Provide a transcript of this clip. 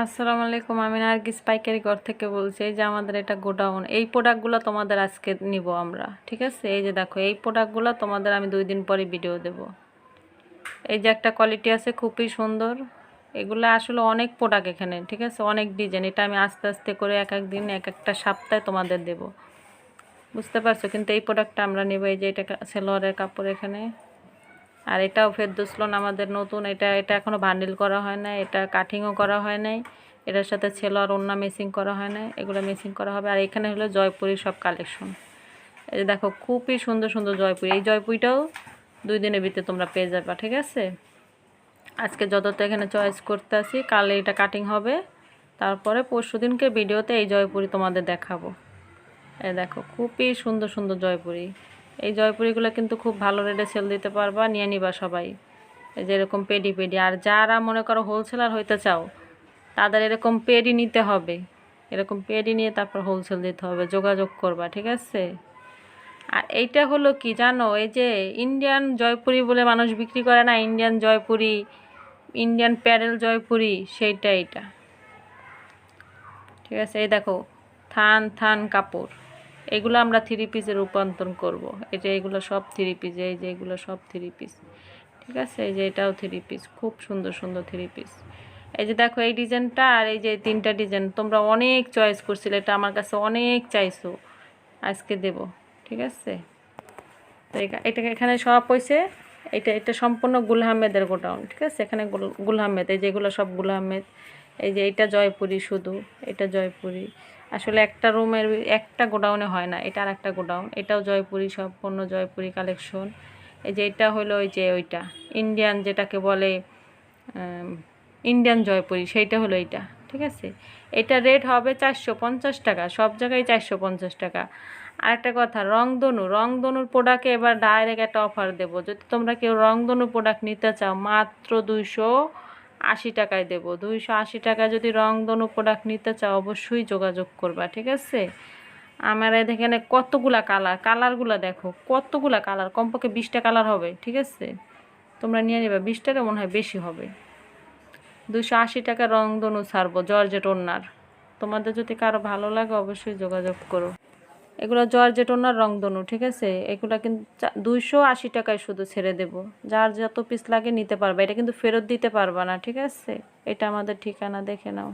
আসসালামু আলাইকুম আমি নার্গিস পাইকারি ঘর থেকে বলছি, এই যে আমাদের এটা গোডাউন, এই প্রোডাক্টগুলো তোমাদের আজকে নিব আমরা, ঠিক আছে? এই যে দেখো, এই প্রোডাক্টগুলো তোমাদের আমি দুই দিন পরে ভিডিও দেব। এই যে একটা কোয়ালিটি আছে, খুবই সুন্দর। এগুলো আসলে অনেক প্রোডাক্ট এখানে, ঠিক আছে? অনেক ডিজাইন এটা আমি আস্তে আস্তে করে এক এক দিন, এক একটা সপ্তাহে তোমাদের দেব। বুঝতে পারছ? কিন্তু এই প্রোডাক্টটা আমরা নেব, এই যে এটা সেলোয়ারের কাপড় এখানে। আর এটাও ফেরদৌসলন আমাদের নতুন। এটা এটা এখনও বান্ডিল করা হয় না এটা কাটিংও করা হয় নাই, এটার সাথে ছেলো আর অন্য মেসিং করা হয় না এগুলো মেসিং করা হবে। আর এখানে হলো জয়পুরি সব কালেকশন এই যে দেখো, খুবই সুন্দর সুন্দর জয়পুরি। এই জয়পুরিটাও দুই দিনের ভিতরে তোমরা পেয়ে যাবে, ঠিক আছে? আজকে যতটা এখানে চয়েস করতে আসি, কালে এটা কাটিং হবে। তারপরে পরশু দিনকে ভিডিওতে এই জয়পুরি তোমাদের দেখাবো। এই দেখো, খুবই সুন্দর সুন্দর জয়পুরি। এই জয়পুরিগুলো কিন্তু খুব ভালো রেটে সেল দিতে পারবা, নিয়ে নিবা সবাই। এই যে এরকম পেডি পেডি। আর যারা মনে করো হোলসেলার হইতে চাও, তাদের এরকম পেডি নিতে হবে। এরকম পেডি নিয়ে তারপর হোলসেল দিতে হবে, যোগাযোগ করবা, ঠিক আছে? আর এইটা হলো কি জানো, এই যে ইন্ডিয়ান জয়পুরি বলে মানুষ বিক্রি করে না Indian Jaipuri Indian apparel Jaipuri, সেইটা এইটা। ঠিক আছে, এই দেখো, থান থান কাপড়। এগুলো আমরা থ্রি পিসে রূপান্তর করব। এই যে এগুলো সব থ্রি পিস এই যে এগুলো সব থ্রি পিস ঠিক আছে? এই যে এটাও থ্রি পিস খুব সুন্দর সুন্দর থ্রি পিস এই যে দেখো এই ডিজাইনটা আর এই যে তিনটা ডিজাইন, তোমরা অনেক চয়েস করছিলে, এটা আমার কাছে অনেক চাইছো। আজকে দেব, ঠিক আছে? তো এটা এখানে সব হয়েছে এটা এটা সম্পূর্ণ গুল আহমেদের গোডাউন, ঠিক আছে? এখানে গুল- গুল আহমেদ, এই যেগুলো সব গুল আহমেদ। এই যে এটা জয়পুরি শুধু, এটা জয়পুরি। আসলে একটা রুমের একটা গোডাউনে হয় না, এটা আর একটা গোডাউন। এটাও জয়পুরি, সম্পূর্ণ জয়পুরি কালেকশন। এই যে এটা হলো ওই যে ওইটা, ইন্ডিয়ান যেটাকে বলে ইন্ডিয়ান জয়পুরি, সেইটা হলো এইটা, ঠিক আছে? এটা রেট হবে চারশো পঞ্চাশ টাকা, সব জায়গায় চারশো পঞ্চাশ টাকা। আর একটা কথা, রংধনু, রংধনুর প্রোডাক্টে এবার ডাইরেক্ট একটা অফার দেবো। যদি তোমরা কেউ রংধনু প্রোডাক্ট নিতে চাও, মাত্র দুইশো আশি টাকায় দেবো। দুইশো আশি টাকায় যদি রংধনু প্রোডাক্ট নিতে চাও, অবশ্যই যোগাযোগ করবা, ঠিক আছে? আমার এখানে কতগুলা কালার কালারগুলো দেখো, কতগুলা কালার কমপক্ষে বিশটা কালার হবে, ঠিক আছে? তোমরা নিয়ে নেবে বিশ টাকা মনে হয় বেশি হবে। দুশো আশি টাকা রংধনু ছাড়বো, জর্জেট ওনার তোমাদের যদি কারও ভালো লাগে, অবশ্যই যোগাযোগ করো। এগুলো জর্জেটোনার রংধনু, ঠিক আছে? এগুলো কিন্তু দুইশো আশি টাকায় শুধু ছেড়ে দেব। যার যত পিস লাগে নিতে পারবে, এটা কিন্তু ফেরত দিতে পারবা না, ঠিক আছে? এটা আমাদের ঠিকানা, দেখে নাও।